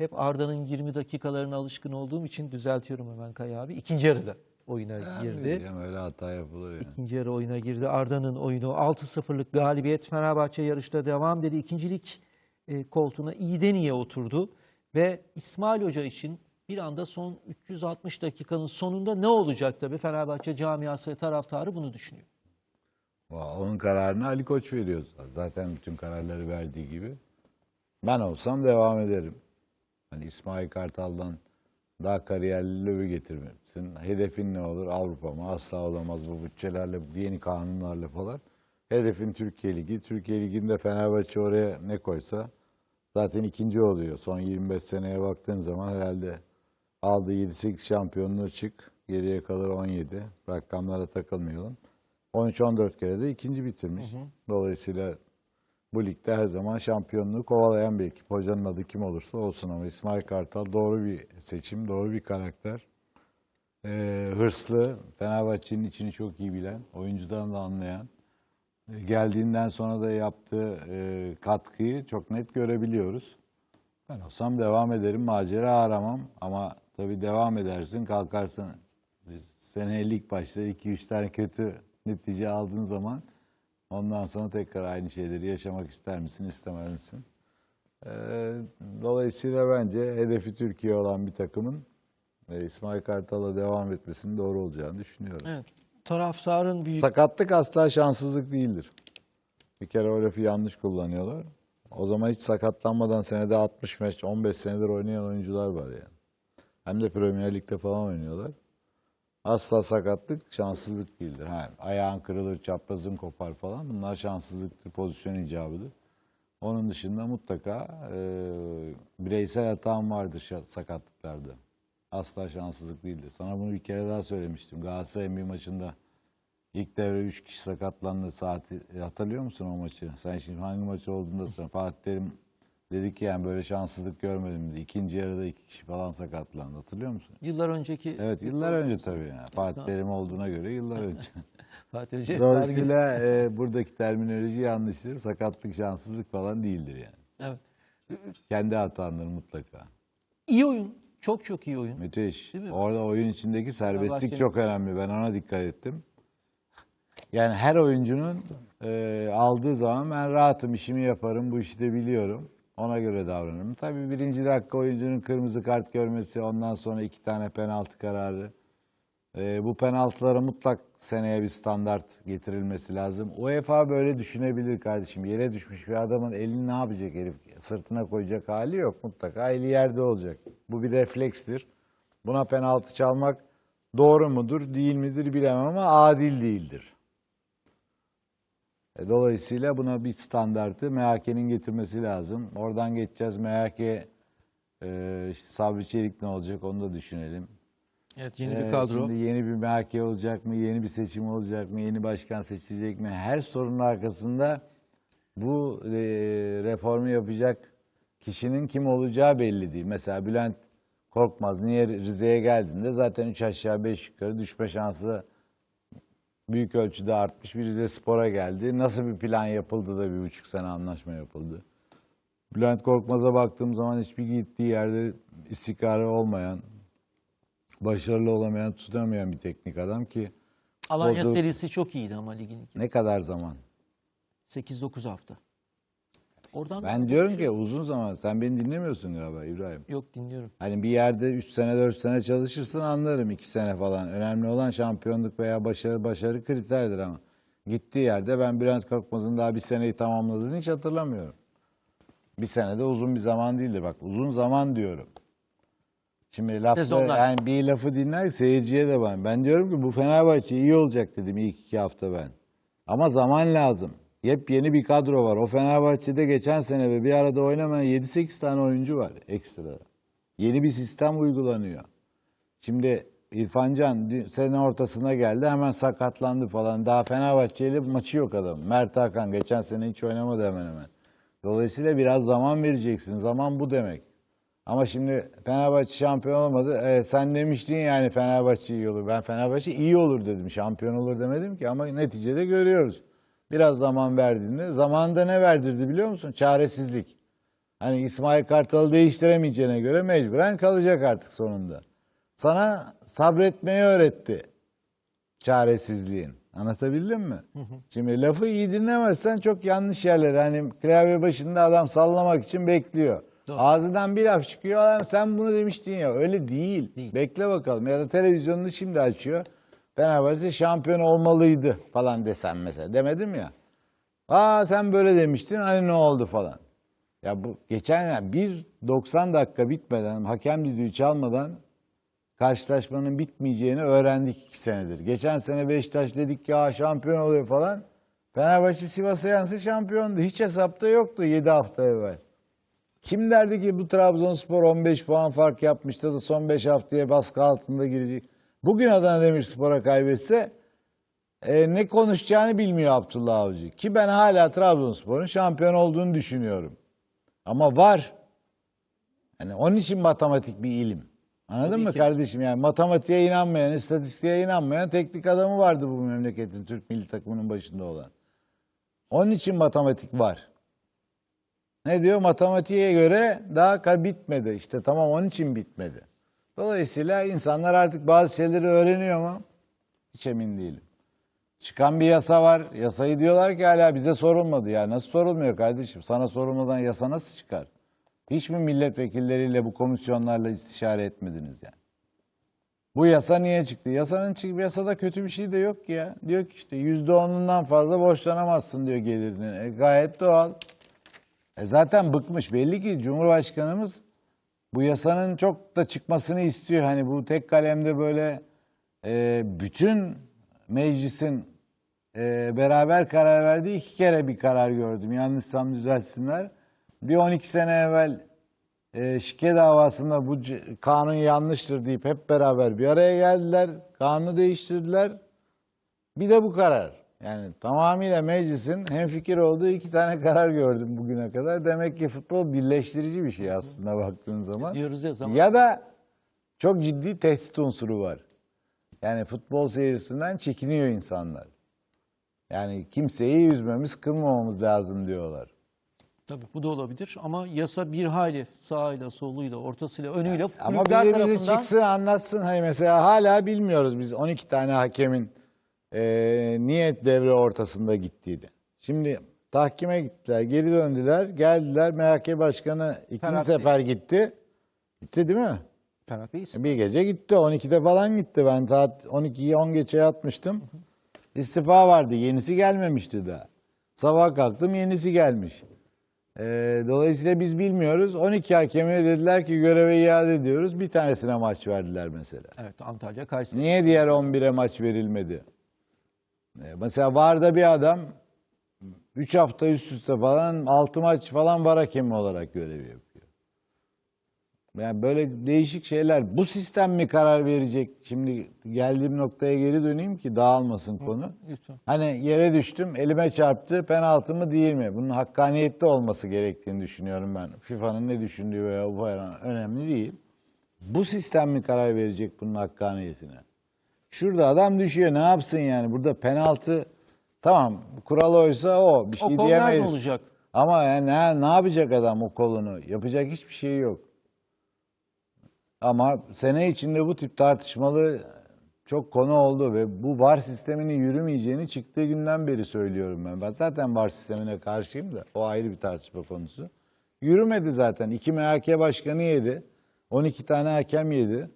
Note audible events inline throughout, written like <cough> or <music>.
hep Arda'nın 20 dakikalarına alışkın olduğum için düzeltiyorum hemen Kaya abi. İkinci yarıda oyuna girdi. Diyeceğim, öyle hata yapılır yani. İkinci yarı oyuna girdi. Arda'nın oyunu 6-0'lık galibiyet. Fenerbahçe yarışta devam dedi. İkincilik e, koltuğuna iyiden iyiye oturdu. Ve İsmail Hoca için bir anda son 360 dakikanın sonunda ne olacak tabii Fenerbahçe camiası taraftarı bunu düşünüyor. Onun kararını Ali Koç veriyor. Zaten bütün kararları verdiği gibi. Ben olsam devam ederim. Hani İsmail Kartal'dan daha kariyerli lövi getirmişsin. Hedefin ne olur? Avrupa mı? Asla olamaz bu bütçelerle, yeni kanunlarla falan. Hedefin Türkiye Ligi. Türkiye Ligi'nde Fenerbahçe oraya ne koysa zaten ikinci oluyor. Son 25 seneye baktığın zaman herhalde aldığı 7-8 şampiyonluğu çık. Geriye kalır 17. Rakamlara takılmayalım. 13-14 kere de ikinci bitirmiş. Dolayısıyla bu ligde her zaman şampiyonluğu kovalayan bir ekip. Hocanın adı kim olursa olsun ama İsmail Kartal doğru bir seçim, doğru bir karakter. Ee, hırslı, Fenerbahçe'nin içini çok iyi bilen, oyuncudan da anlayan. Ee, Geldiğinden sonra da yaptığı e, katkıyı çok net görebiliyoruz. Ben olsam devam ederim, macera aramam ama tabii devam edersin, kalkarsın. Seneye lig başta 2-3 tane kötü netice aldığın zaman ondan sonra tekrar aynı şeyleri yaşamak ister misin, istemez misin? Ee, dolayısıyla bence hedefi Türkiye olan bir takımın e, İsmail Kartal'la devam etmesinin doğru olacağını düşünüyorum. Evet. Taraftarın büyük Sakatlık asla şanssızlık değildir. Bir kere o lafı yanlış kullanıyorlar. O zaman hiç sakatlanmadan senede 60 maç, 15 senedir oynayan oyuncular var yani. Hem de Premier Lig'de falan oynuyorlar. Asla sakatlık şanssızlık değildir. Ha, ayağın kırılır, çaprazın kopar falan. Bunlar şanssızlıktır, pozisyon icabıdır. Onun dışında mutlaka e, bireysel hatam vardır sakatlıklarda. Asla şanssızlık değildir. Sana bunu bir kere daha söylemiştim. Galatasaray'ın bir maçında ilk devre 3 kişi sakatlandı saati hatırlıyor musun o maçı? Sen şimdi hangi maç olduğunu da sonra Fatih Terim dedi ki yani böyle şanssızlık görmedim dedi. İkinci yarıda iki kişi falan sakatlandı. Hatırlıyor musun? yıllar önceki Evet yıllar önce tabii yani. Fatih Terim olduğuna göre yıllar önce. <laughs> Fatih Hoca Dolayısıyla e, buradaki terminoloji yanlıştır. Sakatlık şanssızlık falan değildir yani. Evet. Kendi hatandır mutlaka. İyi oyun. Çok çok iyi oyun. Müthiş. Orada oyun içindeki serbestlik çok önemli. Ben ona dikkat ettim. Yani her oyuncunun e, aldığı zaman ben rahatım, işimi yaparım, bu işi de biliyorum. Ona göre davranırım. Tabii birinci dakika oyuncunun kırmızı kart görmesi, ondan sonra iki tane penaltı kararı. E, bu penaltılara mutlak seneye bir standart getirilmesi lazım. UEFA böyle düşünebilir kardeşim. Yere düşmüş bir adamın elini ne yapacak herif? Sırtına koyacak hali yok mutlaka. Eli yerde olacak. Bu bir reflekstir. Buna penaltı çalmak doğru mudur, değil midir bilemem ama adil değildir. E, Dolayısıyla buna bir standartı MHK'nin getirmesi lazım. Oradan geçeceğiz. MHK e, işte Sabri Çelik ne olacak onu da düşünelim. Evet yeni Ee, bir kadro. Şimdi yeni bir MHK olacak mı? Yeni bir seçim olacak mı? Yeni başkan seçilecek mi? Her sorunun arkasında bu e, reformu yapacak kişinin kim olacağı belli değil. Mesela Bülent Korkmaz niye Rize'ye geldiğinde zaten 3 aşağı 5 yukarı düşme şansı büyük ölçüde artmış bir Rize Spor'a geldi. Nasıl bir plan yapıldı da bir buçuk sene anlaşma yapıldı. Bülent Korkmaz'a baktığım zaman hiçbir gittiği yerde istikrarı olmayan, başarılı olamayan, tutamayan bir teknik adam ki Alanya Bozdu- serisi çok iyiydi ama ligin ne kadar zaman? 8-9 hafta. Oradan Ben diyorum ki uzun zaman. Sen beni dinlemiyorsun galiba İbrahim. yok dinliyorum. Hani bir yerde 3 sene 4 sene çalışırsın anlarım 2 sene falan. Önemli olan şampiyonluk veya başarı başarı kriterdir ama. Gittiği yerde ben Bülent Korkmaz'ın daha bir seneyi tamamladığını hiç hatırlamıyorum. Bir sene de uzun bir zaman değildir. Bak uzun zaman diyorum. Şimdi lafı, Sezonlar. yani bir lafı dinler seyirciye de ben. Ben diyorum ki bu Fenerbahçe iyi olacak dedim ilk iki hafta ben. Ama zaman lazım. Yepyeni bir kadro var. O Fenerbahçe'de geçen sene ve bir arada oynamayan 7-8 tane oyuncu var ekstra. Yeni bir sistem uygulanıyor. Şimdi İrfan Can dün- sene ortasına geldi hemen sakatlandı falan. Daha Fenerbahçe ile maçı yok adam. Mert Hakan geçen sene hiç oynamadı hemen hemen. Dolayısıyla biraz zaman vereceksin. Zaman bu demek. Ama şimdi Fenerbahçe şampiyon olmadı. Evet, sen demiştin yani Fenerbahçe iyi olur. Ben Fenerbahçe iyi olur dedim. Şampiyon olur demedim ki ama neticede görüyoruz. Biraz zaman verdiğinde zamanında ne verdirdi biliyor musun? Çaresizlik. Hani İsmail Kartal'ı değiştiremeyeceğine göre mecburen kalacak artık sonunda. Sana sabretmeyi öğretti çaresizliğin. Anlatabildim mi? Şimdi lafı iyi dinlemezsen çok yanlış yerler. Hani klavye başında adam sallamak için bekliyor. Doğru. Ağzından bir laf çıkıyor. Adam sen bunu demiştin ya. Öyle değil. Değil. Bekle bakalım. Ya da televizyonunu şimdi açıyor. Fenerbahçe şampiyon olmalıydı falan desem mesela. Demedim ya. Aa sen böyle demiştin hani ne oldu falan. Ya bu geçen yani bir 90 dakika bitmeden hakem düdüğü çalmadan karşılaşmanın bitmeyeceğini öğrendik iki senedir. Geçen sene Beşiktaş dedik ki "Aa, şampiyon oluyor falan. Fenerbahçe Sivas'a yense şampiyondu. Hiç hesapta yoktu 7 hafta evvel. Kim derdi ki bu Trabzonspor 15 puan fark yapmıştı da son 5 haftaya baskı altında girecek. Bugün Adana Demirspor'a kaybetse e, ne konuşacağını bilmiyor Abdullah Avcı. Ki ben hala Trabzonspor'un şampiyon olduğunu düşünüyorum. Ama var. Yani onun için matematik bir ilim. Anladın Tabii mı ki. kardeşim? Yani matematiğe inanmayan, istatistiğe inanmayan teknik adamı vardı bu memleketin Türk milli takımının başında olan. Onun için matematik var. Ne diyor? Matematiğe göre daha bitmedi. İşte tamam onun için bitmedi. Dolayısıyla insanlar artık bazı şeyleri öğreniyor mu? Hiç emin değilim. Çıkan bir yasa var. Yasayı diyorlar ki hala bize sorulmadı. Ya nasıl sorulmuyor kardeşim? Sana sorulmadan yasa nasıl çıkar? Hiç mi milletvekilleriyle bu komisyonlarla istişare etmediniz yani? Bu yasa niye çıktı? Yasanın çıkıp yasada kötü bir şey de yok ki ya. Diyor ki işte yüzde onundan fazla borçlanamazsın diyor gelirini. E, gayet doğal. E zaten bıkmış. Belli ki Cumhurbaşkanımız bu yasanın çok da çıkmasını istiyor. Hani bu tek kalemde böyle e, bütün meclisin e, beraber karar verdiği iki kere bir karar gördüm. Yanlışsam düzeltsinler. Bir 12 sene evvel e, şike davasında bu kanun yanlıştır deyip hep beraber bir araya geldiler. Kanunu değiştirdiler. Bir de bu karar. Yani tamamıyla meclisin hemfikir olduğu iki tane karar gördüm bugüne kadar. Demek ki futbol birleştirici bir şey aslında baktığın zaman. Diyoruz ya zaman. Ya da çok ciddi tehdit unsuru var. Yani futbol seyircisinden çekiniyor insanlar. Yani kimseyi üzmemiz, kırmamamız lazım diyorlar. Tabii bu da olabilir ama yasa bir hali sağıyla, soluyla, ortasıyla, önüyle Ama kulüpler biri bize tarafından çıksın anlatsın. Hani mesela hala bilmiyoruz biz 12 tane hakemin e, niyet devre ortasında gittiğini. Şimdi tahkime gittiler, geri döndüler, geldiler. MHK Başkanı ikinci Ferhat Bey. sefer gitti. Gitti değil mi? Ferhat Bey Bir gece gitti. 12'de falan gitti. Ben saat 12'yi 10 geçe yatmıştım. İstifa vardı. Yenisi gelmemişti daha. Sabah kalktım yenisi gelmiş. Ee, dolayısıyla biz bilmiyoruz. 12 hakeme dediler ki göreve iade ediyoruz. Bir tanesine maç verdiler mesela. Evet Antalya Kayseri. Niye diğer 11'e maç verilmedi? Ee, mesela VAR'da bir adam 3 hafta üst üste falan 6 maç falan VAR hakemi olarak görev yapıyor. Yani böyle değişik şeyler. Bu sistem mi karar verecek? Şimdi geldiğim noktaya geri döneyim ki dağılmasın konu. Lütfen. Hani yere düştüm, elime çarptı, penaltı mı değil mi? Bunun hakkaniyetli olması gerektiğini düşünüyorum ben. FIFA'nın ne düşündüğü veya bu falan önemli değil. Bu sistem mi karar verecek bunun hakkaniyetine? Şurada adam düşüyor, ne yapsın yani? Burada penaltı, tamam kural oysa o, bir O şey kol nerede diyemeyiz. olacak? Ama yani ne, ne yapacak adam o kolunu? Yapacak hiçbir şey yok. Ama sene içinde bu tip tartışmalı çok konu oldu ve bu VAR sisteminin yürümeyeceğini çıktığı günden beri söylüyorum ben. Ben zaten VAR sistemine karşıyım da o ayrı bir tartışma konusu. Yürümedi zaten. İki MHK başkanı yedi. 12 tane hakem yedi.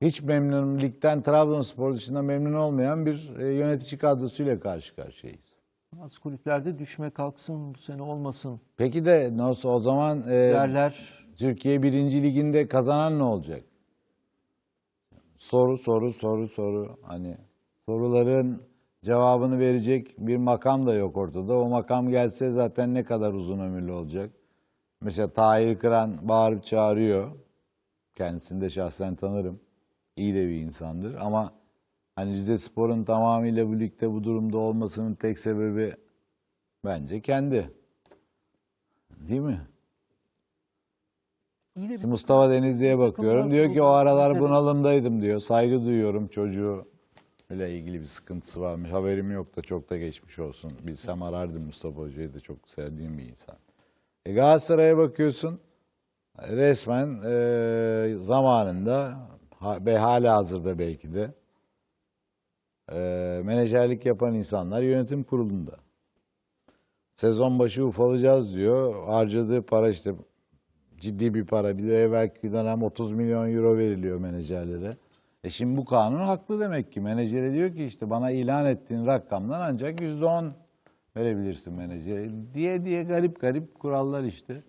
Hiç memnun, ligden Trabzonspor dışında memnun olmayan bir e, yönetici kadrosuyla karşı karşıyayız. Bazı kulüplerde düşme kalksın bu sene olmasın Peki de nasıl o zaman e, derler. Türkiye birinci liginde kazanan ne olacak? Soru soru soru soru hani soruların cevabını verecek bir makam da yok ortada. O makam gelse zaten ne kadar uzun ömürlü olacak? Mesela Tahir Kıran bağırıp çağırıyor. Kendisini de şahsen tanırım. İyi de bir insandır ama hani Rize Spor'un tamamıyla bu ligde bu durumda olmasının tek sebebi bence kendi. Değil mi? İyi de bir Mustafa Denizli'ye bakıyorum. Diyor ki o aralar bunalımdaydım diyor. Saygı duyuyorum çocuğu. Öyle ilgili bir sıkıntısı varmış. Haberim yok da çok da geçmiş olsun. Bilsem arardım Mustafa Hoca'yı da çok sevdiğim bir insan. E Galatasaray'a bakıyorsun resmen e, zamanında ve hala hazırda belki de e, menajerlik yapan insanlar yönetim kurulunda. Sezon başı ufalacağız diyor. Harcadığı para işte ciddi bir para. Bir de evvelki dönem 30 milyon euro veriliyor menajerlere. E şimdi bu kanun haklı demek ki. Menajere diyor ki işte bana ilan ettiğin rakamdan ancak %10 verebilirsin menajere diye diye garip garip kurallar işte.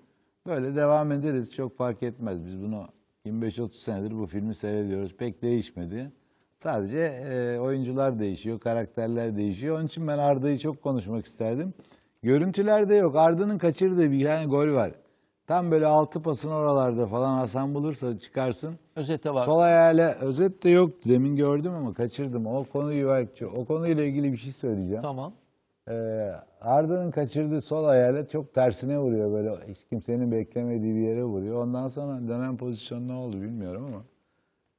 Böyle devam ederiz. Çok fark etmez. Biz bunu 25-30 senedir bu filmi seyrediyoruz. Pek değişmedi. Sadece e, oyuncular değişiyor, karakterler değişiyor. Onun için ben Arda'yı çok konuşmak isterdim. Görüntülerde yok. Arda'nın kaçırdığı bir tane gol var. Tam böyle altı pasın oralarda falan Hasan bulursa çıkarsın. Özete var. Sol ayağıyla özet de yoktu. Demin gördüm ama kaçırdım. O konuyu belki o konuyla ilgili bir şey söyleyeceğim. Tamam. Ee, Arda'nın kaçırdığı sol ayağıyla çok tersine vuruyor böyle hiç kimsenin beklemediği bir yere vuruyor. Ondan sonra dönen pozisyon ne oldu bilmiyorum ama.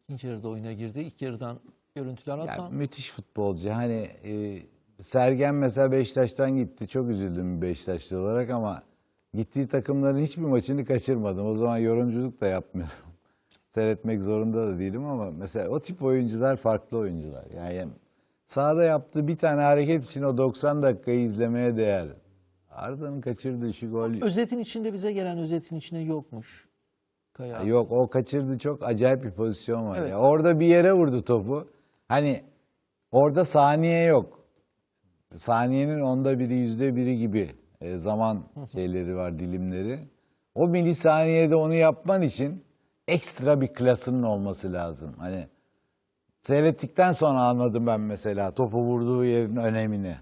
İkinci yarıda oyuna girdi. İlk yarıdan görüntüler Ya Hasan. müthiş futbolcu. Hani e, Sergen mesela Beşiktaş'tan gitti. Çok üzüldüm Beşiktaşlı olarak ama gittiği takımların hiçbir maçını kaçırmadım. O zaman yorumculuk da yapmıyorum. <laughs> Seyretmek zorunda da değilim ama mesela o tip oyuncular farklı oyuncular. Yani sahada yaptığı bir tane hareket için o 90 dakikayı izlemeye değer. Arda'nın kaçırdığı şu gol Özetin içinde bize gelen özetin içinde yokmuş. Kaya. Yok o kaçırdı çok acayip bir pozisyon var. Evet. Ya. Orada bir yere vurdu topu. Hani orada saniye yok. Saniyenin onda biri yüzde biri gibi e, zaman şeyleri var dilimleri. O milisaniyede onu yapman için ekstra bir klasının olması lazım. Hani seyrettikten sonra anladım ben mesela topu vurduğu yerin önemini.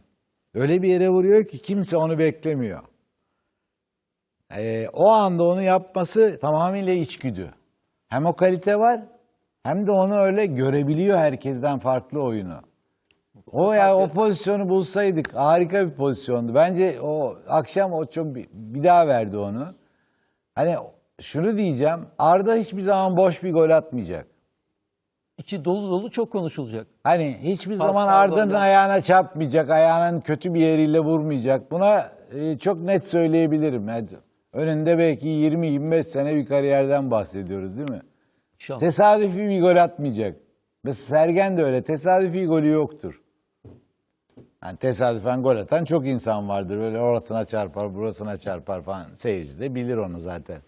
Öyle bir yere vuruyor ki kimse onu beklemiyor. Ee, o anda onu yapması tamamıyla içgüdü. Hem o kalite var hem de onu öyle görebiliyor herkesten farklı oyunu. O ya o pozisyonu bulsaydık harika bir pozisyondu. Bence o akşam o çok bir, bir daha verdi onu. Hani şunu diyeceğim. Arda hiçbir zaman boş bir gol atmayacak. İçi dolu dolu çok konuşulacak. Hani hiçbir Pascal zaman goller. ayağına çarpmayacak, ayağının kötü bir yeriyle vurmayacak. Buna e, çok net söyleyebilirim. Yani önünde belki 20-25 sene bir kariyerden bahsediyoruz değil mi? İnşallah. Tesadüfi bir gol atmayacak. Mesela Sergen de öyle. Tesadüfi golü yoktur. Yani tesadüfen gol atan çok insan vardır. Böyle orasına çarpar, burasına çarpar falan. Seyirci de bilir onu zaten.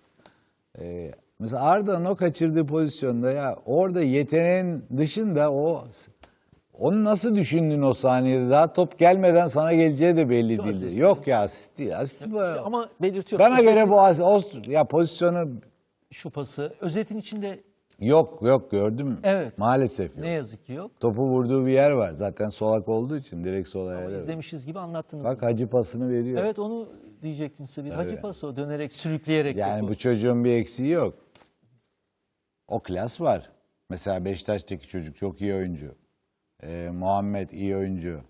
Ee, mesela Arda'nın o kaçırdığı pozisyonda ya orada yeteneğin dışında o onu nasıl düşündün o saniyede? Daha top gelmeden sana geleceği de belli Şu değildi. asist. Yok ya asist değil. Asist bu. Ama belirtiyorum. Bana göre bu as- o, ya pozisyonu Şu pası. Özetin içinde yok yok gördüm. Evet. Maalesef yok. ne yazık ki yok. Topu vurduğu bir yer var. Zaten solak olduğu için direkt sol Ama ayağı. izlemişiz gibi anlattınız. Bak hacı pasını veriyor. Evet onu diyecektim size. Bir hacı pası o dönerek sürükleyerek. Yani topu. bu çocuğun bir eksiği yok. O klas var. Mesela Beşiktaş'taki çocuk çok iyi oyuncu. Ee, Muhammed iyi oyuncu.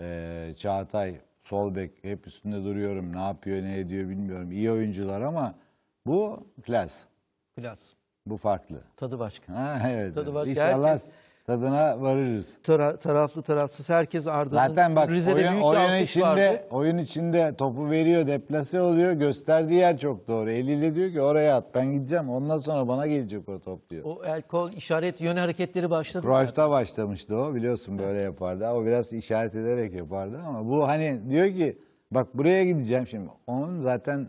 Ee, Çağatay sol bek hep üstünde duruyorum. Ne yapıyor ne ediyor bilmiyorum. İyi oyuncular ama bu klas. Klas. Bu farklı. Tadı başka. Ha, evet. Tadı başka. İnşallah Herkes- tadına varırız. Tara- taraflı tarafsız herkes Arda'nın Zaten bak Rize'de oyun, büyük oyun içinde vardı. oyun içinde topu veriyor, deplase oluyor. Gösterdiği yer çok doğru. Eliyle diyor ki oraya at. Ben gideceğim. Ondan sonra bana gelecek o top diyor. O el kol işaret yön hareketleri başladı. Cruyff'ta başlamıştı o biliyorsun böyle yapardı. O biraz işaret ederek yapardı ama bu hani diyor ki bak buraya gideceğim şimdi. Onun zaten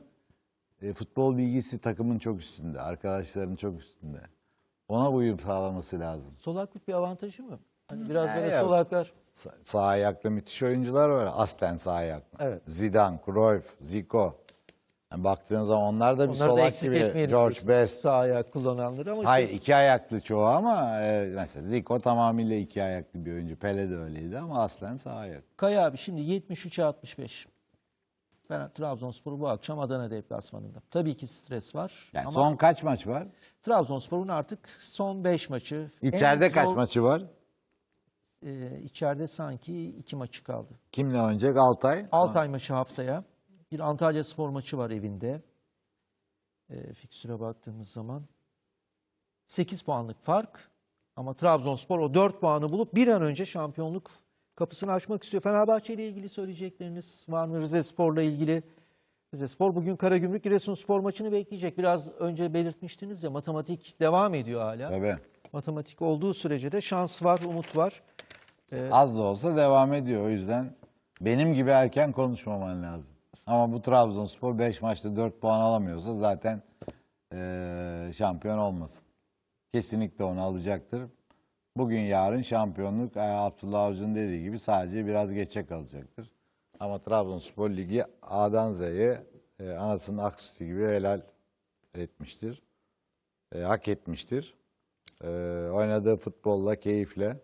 e, futbol bilgisi takımın çok üstünde. Arkadaşların çok üstünde. Ona uyum sağlaması lazım. Solaklık bir avantajı mı? Hani biraz Ha, böyle yok. solaklar. Sa- Sağ ayaklı müthiş oyuncular var. Aslen sağ ayaklı. Evet. Zidane, Cruyff, Zico. Yani baktığın zaman onlar da bir Onları da solak eksik gibi. George. Best. Sağ ayak kullananları ama işte Hayır iki ayaklı çoğu ama e, mesela Zico tamamıyla iki ayaklı bir oyuncu. Pele de öyleydi ama aslen sağ ayak. Kaya abi şimdi 73'e 65. Fener Trabzonspor bu akşam Adana deplasmanında. Tabii ki stres var. Yani ama son kaç maç var? Trabzonspor'un artık son 5 maçı. İçeride En kaç zor- maçı var? e, içeride sanki 2 maçı kaldı. Kimle oynayacak? Altay. Altay maçı haftaya. Bir Antalya Spor maçı var evinde. E, fiksüre baktığımız zaman. 8 puanlık fark. Ama Trabzonspor o 4 puanı bulup bir an önce şampiyonluk kapısını açmak istiyor. Fenerbahçe ile ilgili söyleyecekleriniz var mı? Rize Spor'la ilgili Spor bugün Karagümrük Giresunspor maçını bekleyecek. Biraz önce belirtmiştiniz ya matematik devam ediyor hala. Tabii. Matematik olduğu sürece de şans var, umut var. Az da olsa devam ediyor. O yüzden benim gibi erken konuşmaman lazım. Ama bu Trabzonspor 5 maçta 4 puan alamıyorsa zaten eee, şampiyon olmasın. Kesinlikle onu alacaktır. Bugün yarın şampiyonluk e, Abdullah Avcı'nın dediği gibi sadece biraz geçe kalacaktır. Ama Trabzonspor Ligi A'dan Z'ye e, anasının ak sütü gibi helal etmiştir. E, hak etmiştir. E, oynadığı futbolla, keyifle.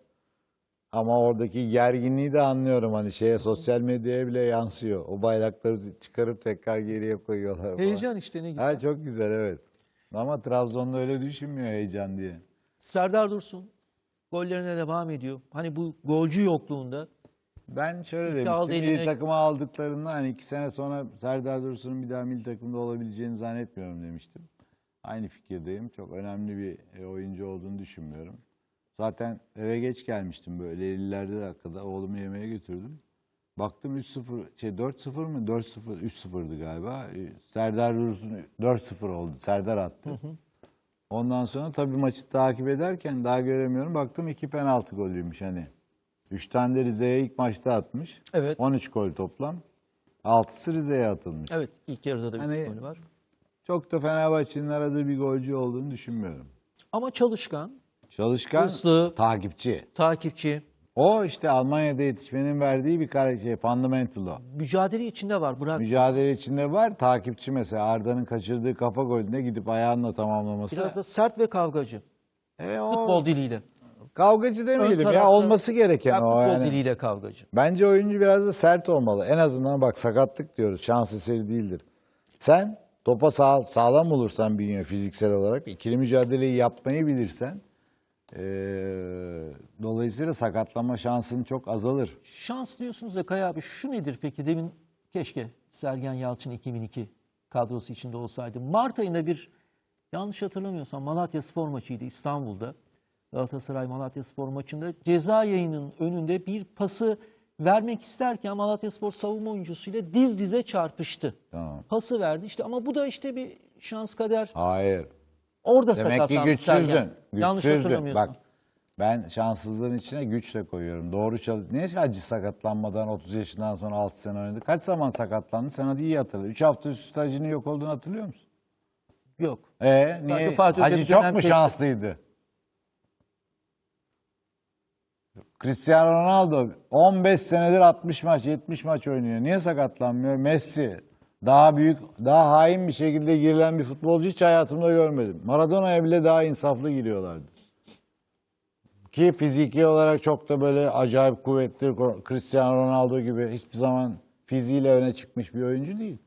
Ama oradaki gerginliği de anlıyorum. Hani şeye sosyal medyaya bile yansıyor. O bayrakları çıkarıp tekrar geriye koyuyorlar. falan. Heyecan işte ne güzel. Ha çok güzel evet. Ama Trabzon'da öyle düşünmüyor heyecan diye. Serdar Dursun gollerine devam ediyor. Hani bu golcü yokluğunda Ben şöyle demiştim. Milli eline- takıma aldıklarında hani iki sene sonra Serdar Dursun'un bir daha milli takımda olabileceğini zannetmiyorum demiştim. Aynı fikirdeyim. Çok önemli bir e, oyuncu olduğunu düşünmüyorum. Zaten eve geç gelmiştim böyle 50'lerde dakikada oğlumu yemeğe götürdüm. Baktım 3-0, şey 4-0 mı? 4-0, 3-0'dı galiba. E, Serdar Dursun 4-0 oldu. Serdar attı. Ondan sonra tabii maçı takip ederken daha göremiyorum. Baktım iki penaltı golüymüş hani. Üç tane de Rize'ye ilk maçta atmış. Evet. 13 gol toplam. Altısı Rize'ye atılmış. evet ilk yarıda da bir Hani- golü var. Çok da Fenerbahçe'nin aradığı bir golcü olduğunu düşünmüyorum. Ama çalışkan, Çalışkan, Hırslı. takipçi. takipçi, O işte Almanya'da yetişmenin verdiği bir kar- şey, fundamental o. mücadele içinde var. Bırak Mücadele içinde var. Takipçi mesela Arda'nın kaçırdığı kafa golünde gidip ayağınla tamamlaması. biraz da sert ve kavgacı. E, o Futbol diliyle. kavgacı demeyelim ya olması gereken o. futbol yani. diliyle kavgacı. Bence oyuncu biraz da sert olmalı. En azından bak sakatlık diyoruz. Şans eseri değildir. Sen topa sağ, sağlam olursan bünye fiziksel olarak ikili mücadeleyi yapmayı bilirsen eee, dolayısıyla sakatlanma şansın çok azalır. Şans diyorsunuz da Kaya abi şu nedir peki? Demin keşke Sergen Yalçın 2002 kadrosu içinde olsaydı. Mart ayında bir yanlış hatırlamıyorsam Malatya Spor maçıydı İstanbul'da. Galatasaray Malatya Spor maçında ceza yayının önünde bir pası vermek isterken Malatya Spor savunma oyuncusuyla diz dize çarpıştı. Tamam. Pası verdi işte ama bu da işte bir şans kader. Hayır. Orada Demek ki sakatlandı güçsüzdün. Sergen. Yanlış hatırlamıyorsam. Bak ben şanssızlığın içine güç de koyuyorum. Doğru çalış. Niye Hacı sakatlanmadan 30 yaşından sonra 6 sene oynadı? Kaç zaman sakatlandı? Sen hadi iyi hatırla. 3 hafta üst üste Hacı'nın yok olduğunu hatırlıyor musun? Yok. Ee, niye? Fatih Hoca Hacı bir çok dönem mu tek- şanslıydı? Cristiano Ronaldo 15 senedir 60 maç, 70 maç oynuyor. Niye sakatlanmıyor? Messi daha büyük, daha hain bir şekilde girilen bir futbolcu hiç hayatımda görmedim. Maradona'ya bile daha insaflı giriyorlardı. Ki fiziki olarak çok da böyle acayip kuvvetli Cristiano Ronaldo gibi hiçbir zaman fiziğiyle öne çıkmış bir oyuncu değil.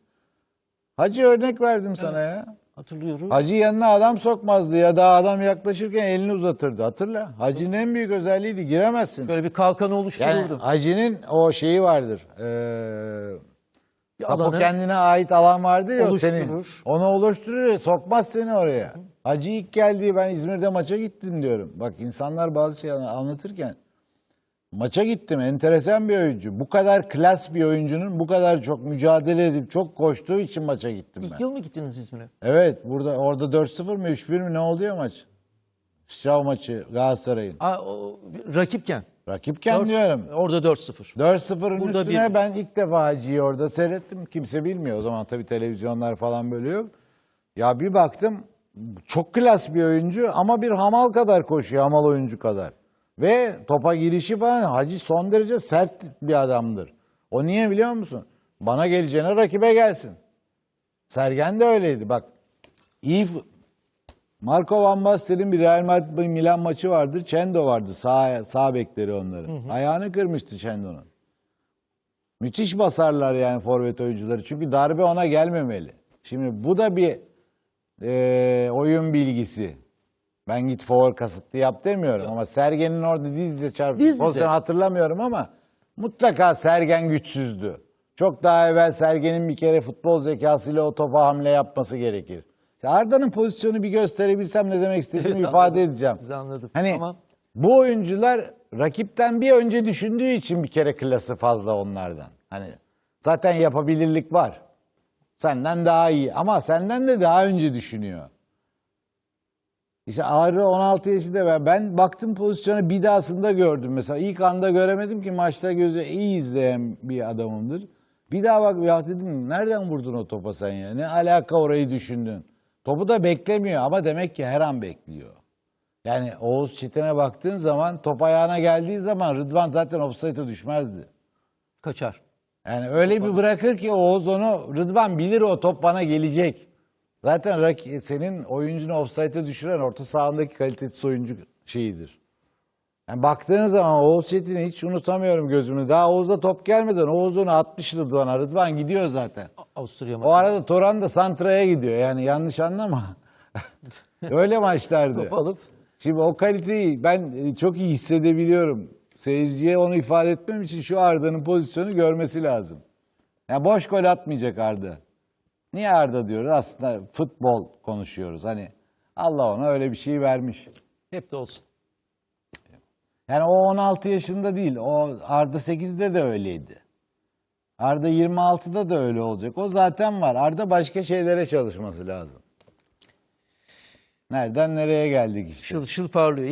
Hacı örnek verdim sana ya. Hatırlıyorum. Hacı yanına adam sokmazdı ya da adam yaklaşırken elini uzatırdı. Hatırla. Hacı'nın en büyük özelliğiydi. Giremezsin. Böyle bir kalkanı oluştururdu. Yani Hacı'nın o şeyi vardır. Ee, Alanı- kendine ait alan vardır ya o senin. Oluşturur. Onu oluşturuyor. Sokmaz seni oraya. Hacı ilk geldiği ben İzmir'de maça gittim diyorum. Bak insanlar bazı şeyler anlatırken maça gittim. Enteresan bir oyuncu. Bu kadar klas bir oyuncunun bu kadar çok mücadele edip çok koştuğu için maça gittim ben. İlk yıl mı gittiniz İzmir'e? Evet burada orada 4-0 mı 3-1 mi ne oldu ya maç? Şav maçı Galatasaray'ın. Aa, o, rakipken. Rakipken Dört- diyorum. Orada 4-0. 4-0'ın Burada üstüne bir. ben ilk defa Hacı'yı orada seyrettim. Kimse bilmiyor. O zaman tabii televizyonlar falan böyle yok. Ya bir baktım çok klas bir oyuncu ama bir hamal kadar koşuyor. Hamal oyuncu kadar. Ve topa girişi falan Hacı son derece sert bir adamdır. O niye biliyor musun? Bana geleceğine rakibe gelsin. Sergen de öyleydi. Bak iyi fu- Marco Van Basten'in bir Real Madrid Milan maçı vardır. Çendo vardı. Sağ, sağ bekleri onların. Ayağını kırmıştı Çendo'nun. Müthiş basarlar yani forvet oyuncuları. Çünkü darbe ona gelmemeli. Şimdi bu da bir eee, oyun bilgisi. Ben git foul kasıtlı yap demiyorum ama Sergen'in orada diz dize çarptı. Diz dize. Pozisyonu hatırlamıyorum ama mutlaka Sergen güçsüzdü. Çok daha evvel Sergen'in bir kere futbol zekasıyla o topa hamle yapması gerekir. Arda'nın pozisyonu bir gösterebilsem ne demek istediğimi Evet, ifade anladım. edeceğim. Sizi anladım. Hani Tamam. bu oyuncular rakipten bir önce düşündüğü için bir kere klası fazla onlardan. Hani zaten yapabilirlik var. Senden daha iyi ama senden de daha önce düşünüyor. İşte Ağrı 16 yaşında ben, ben baktım pozisyona bir dahasında gördüm mesela. ilk anda göremedim ki maçta gözü iyi izleyen bir adamımdır. Bir daha bak ya dedim nereden vurdun o topa sen ya? Ne alaka orayı düşündün? Topu da beklemiyor ama demek ki her an bekliyor. Yani Oğuz Çetin'e baktığın zaman top ayağına geldiği zaman Rıdvan zaten offside'e düşmezdi. Kaçar. Yani öyle bir bırakır ki Oğuz onu Rıdvan bilir o top bana gelecek. Zaten senin oyuncunu offside'e düşüren orta sahadaki kalitesiz oyuncu şeyidir. Yani baktığın zaman Oğuz Çetin'i hiç unutamıyorum gözümü. Daha Oğuz'a top gelmeden Oğuz onu atmış Rıdvan'a. Rıdvan gidiyor zaten. Avusturya O maçı. arada Toran da Santra'ya gidiyor. Yani yanlış anlama. <laughs> Öyle maçlardı. Top alıp Şimdi o kaliteyi ben e, çok iyi hissedebiliyorum. Seyirciye onu ifade etmem için şu Arda'nın pozisyonu görmesi lazım. Yani boş gol atmayacak Arda. Niye Arda diyoruz? Aslında futbol konuşuyoruz. Hani Allah ona öyle bir şey vermiş. hep de olsun. Yani o 16 yaşında değil. O Arda 8'de de öyleydi. Arda 26'da da öyle olacak. O zaten var. Arda başka şeylere çalışması lazım. Nereden nereye geldik işte. Şıl şıl parlıyor.